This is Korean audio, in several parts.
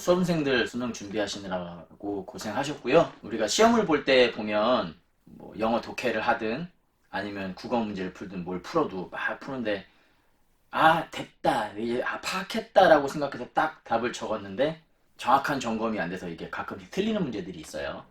수험생들 수능 준비하시느라고 고생하셨고요. 우리가 시험을 볼 때 보면 뭐 영어 독해를 하든 아니면 국어 문제를 풀든 뭘 풀어도 막 푸는데 아 됐다 이제 아 파악했다라고 생각해서 딱 답을 적었는데 정확한 점검이 안 돼서 이게 가끔씩 틀리는 문제들이 있어요.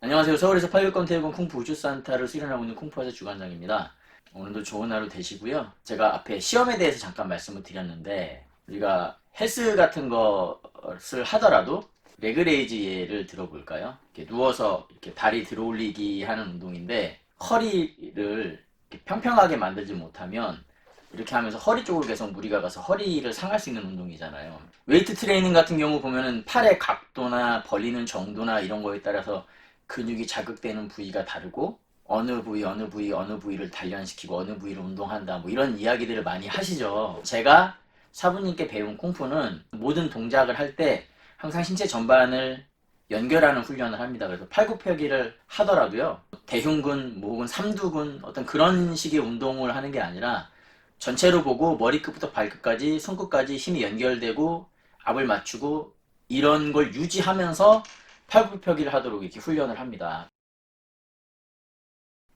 안녕하세요. 서울에서 800건 태우건 쿵푸 우주산타를 수련하고 있는 쿵푸에서 주관장입니다. 오늘도 좋은 하루 되시고요. 제가 앞에 시험에 대해서 잠깐 말씀을 드렸는데 우리가 헬스 같은 것을 하더라도 레그레이즈 예를 들어볼까요? 이렇게 누워서 이렇게 다리 들어올리기 하는 운동인데 허리를 평평하게 만들지 못하면 이렇게 하면서 허리 쪽으로 계속 무리가 가서 허리를 상할 수 있는 운동이잖아요. 웨이트 트레이닝 같은 경우 보면은 팔의 각도나 벌리는 정도나 이런 거에 따라서 근육이 자극되는 부위가 다르고 어느 부위 어느 부위 어느 부위를 단련시키고 어느 부위를 운동한다 뭐 이런 이야기들을 많이 하시죠. 제가 사부님께 배운 콩푸는 모든 동작을 할 때 항상 신체 전반을 연결하는 훈련을 합니다. 그래서 팔굽혀기를 하더라도요. 대흉근, 뭐 혹은 삼두근 어떤 그런 식의 운동을 하는 게 아니라 전체로 보고 머리끝부터 발끝까지 손끝까지 힘이 연결되고 압을 맞추고 이런 걸 유지하면서 팔굽혀기를 하도록 이렇게 훈련을 합니다.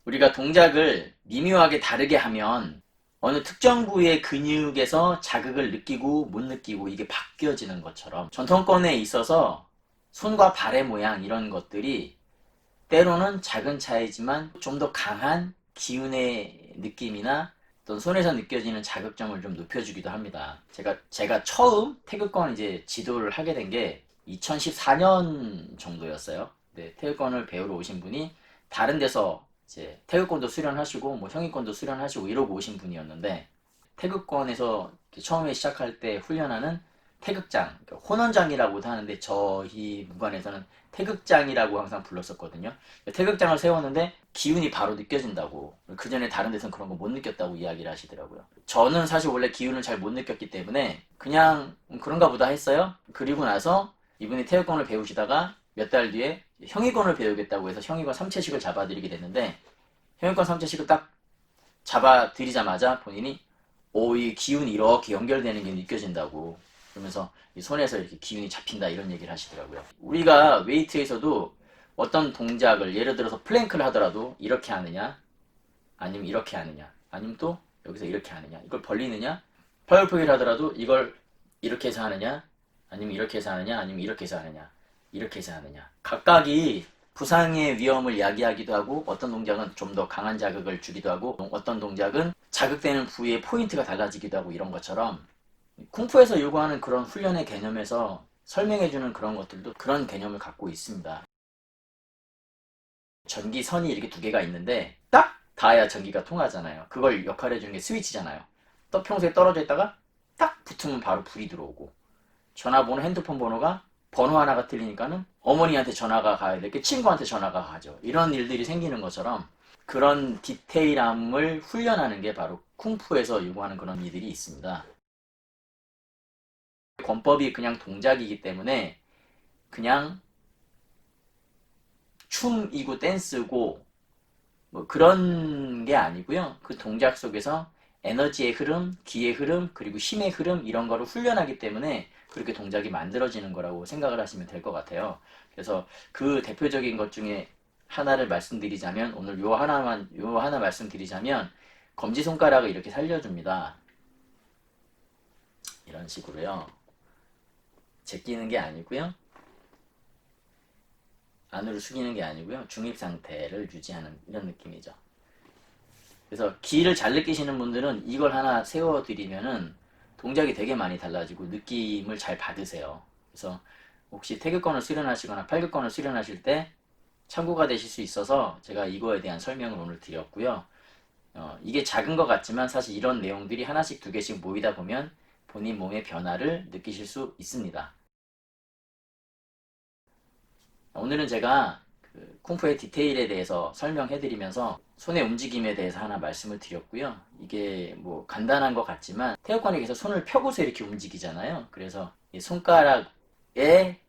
우리가 동작을 미묘하게 다르게 하면 어느 특정 부위의 근육에서 자극을 느끼고 못 느끼고 이게 바뀌어지는 것처럼 전통권에 있어서 손과 발의 모양 이런 것들이 때로는 작은 차이지만 좀 더 강한 기운의 느낌이나 어떤 손에서 느껴지는 자극점을 좀 높여주기도 합니다. 제가 제가 처음 태극권 이제 지도를 하게 된 게 2014년 정도였어요. 네, 태극권을 배우러 오신 분이 다른 데서 이제 태극권도 수련하시고 뭐 형이권도 수련하시고 이러고 오신 분이었는데 태극권에서 처음에 시작할 때 훈련하는 태극장, 그러니까 혼원장이라고도 하는데 저희 무관에서는 태극장이라고 항상 불렀었거든요. 태극장을 세웠는데 기운이 바로 느껴진다고. 그 전에 다른 데서는 그런 거 못 느꼈다고 이야기를 하시더라고요. 저는 사실 원래 기운을 잘 못 느꼈기 때문에 그냥 음, 그런가 보다 했어요. 그리고 나서 이분이 태극권을 배우시다가 몇 달 뒤에 형이권을 배우겠다고 해서 형이권 3채식을 잡아드리게 됐는데 형이권 3채식을 딱 잡아드리자마자 본인이 오, 이 기운이 이렇게 연결되는 게 느껴진다고 그러면서 이 손에서 이렇게 기운이 잡힌다 이런 얘기를 하시더라고요. 우리가 웨이트에서도 어떤 동작을 예를 들어서 플랭크를 하더라도 이렇게 하느냐 아니면 이렇게 하느냐 아니면 또 여기서 이렇게 하느냐 이걸 벌리느냐 파워포기를 하더라도 이걸 이렇게 해서 하느냐 아니면 이렇게 해서 하느냐 아니면 이렇게 해서 하느냐 이렇게 해서 하느냐 각각이 부상의 위험을 야기하기도 하고 어떤 동작은 좀 더 강한 자극을 주기도 하고 어떤 동작은 자극되는 부위의 포인트가 달라지기도 하고 이런 것처럼 쿵푸에서 요구하는 그런 훈련의 개념에서 설명해주는 그런 것들도 그런 개념을 갖고 있습니다. 전기선이 이렇게 두 개가 있는데 딱 닿아야 전기가 통하잖아요. 그걸 역할해주는 게 스위치잖아요. 또 평소에 떨어져 있다가 딱 붙으면 바로 불이 들어오고 전화번호 핸드폰 번호가 번호 하나가 틀리니까는 어머니한테 전화가 가야 될게 친구한테 전화가 가죠. 이런 일들이 생기는 것처럼 그런 디테일함을 훈련하는 게 바로 쿵푸에서 요구하는 그런 일들이 있습니다. 권법이 그냥 동작이기 때문에 그냥 춤이고 댄스고 뭐 그런 게 아니고요. 그 동작 속에서 에너지의 흐름, 기의 흐름, 그리고 힘의 흐름 이런 거를 훈련하기 때문에 그렇게 동작이 만들어지는 거라고 생각을 하시면 될 것 같아요. 그래서 그 대표적인 것 중에 하나를 말씀드리자면 오늘 요 하나만 요 하나 말씀드리자면 검지 손가락을 이렇게 살려줍니다. 이런 식으로요. 제끼는 게 아니고요. 안으로 숙이는 게 아니고요. 중립 상태를 유지하는 이런 느낌이죠. 그래서 기를 잘 느끼시는 분들은 이걸 하나 세워드리면은 동작이 되게 많이 달라지고 느낌을 잘 받으세요. 그래서 혹시 태극권을 수련하시거나 팔극권을 수련하실 때 참고가 되실 수 있어서 제가 이거에 대한 설명을 오늘 드렸고요. 어, 이게 작은 것 같지만 사실 이런 내용들이 하나씩 두 개씩 모이다 보면 본인 몸의 변화를 느끼실 수 있습니다. 오늘은 제가 그 쿵푸의 디테일에 대해서 설명해드리면서 손의 움직임에 대해서 하나 말씀을 드렸고요. 이게 뭐 간단한 것 같지만 태극권에게서 손을 펴고서 이렇게 움직이잖아요. 그래서 이 손가락에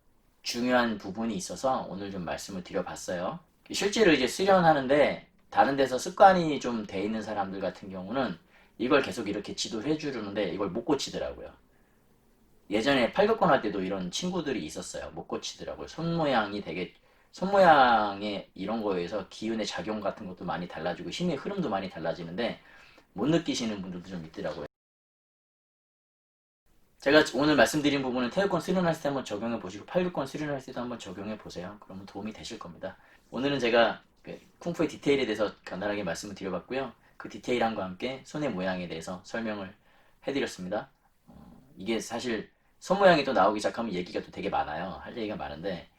중요한 부분이 있어서 오늘 좀 말씀을 드려봤어요. 실제로 이제 수련하는데 다른 데서 습관이 좀 돼 있는 사람들 같은 경우는 이걸 계속 이렇게 지도를 해주려는데 이걸 못 고치더라고요. 예전에 팔극권 할 때도 이런 친구들이 있었어요. 못 고치더라고요. 손 모양이 되게 손 모양의 이런 거에서 기운의 작용 같은 것도 많이 달라지고 힘의 흐름도 많이 달라지는데 못 느끼시는 분들도 좀 있더라고요. 제가 오늘 말씀드린 부분은 태극권 수련할 때 한번 적용해 보시고 팔극권 수련할 때도 한번 적용해 보세요. 그러면 도움이 되실 겁니다. 오늘은 제가 그 쿵푸의 디테일에 대해서 간단하게 말씀을 드려봤고요. 그 디테일함과 함께 손의 모양에 대해서 설명을 해드렸습니다. 어, 이게 사실 손 모양이 또 나오기 시작하면 얘기가 또 되게 많아요. 할 얘기가 많은데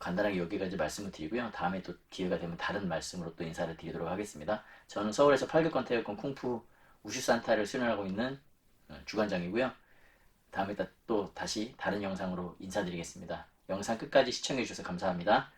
간단하게 여기까지 말씀을 드리고요. 다음에 또 기회가 되면 다른 말씀으로 또 인사를 드리도록 하겠습니다. 저는 서울에서 팔극권 태극권 쿵푸 우슈산타를 수련하고 있는 어, 주관장이고요. 다음에 또 다시 다른 영상으로 인사드리겠습니다. 영상 끝까지 시청해주셔서 감사합니다.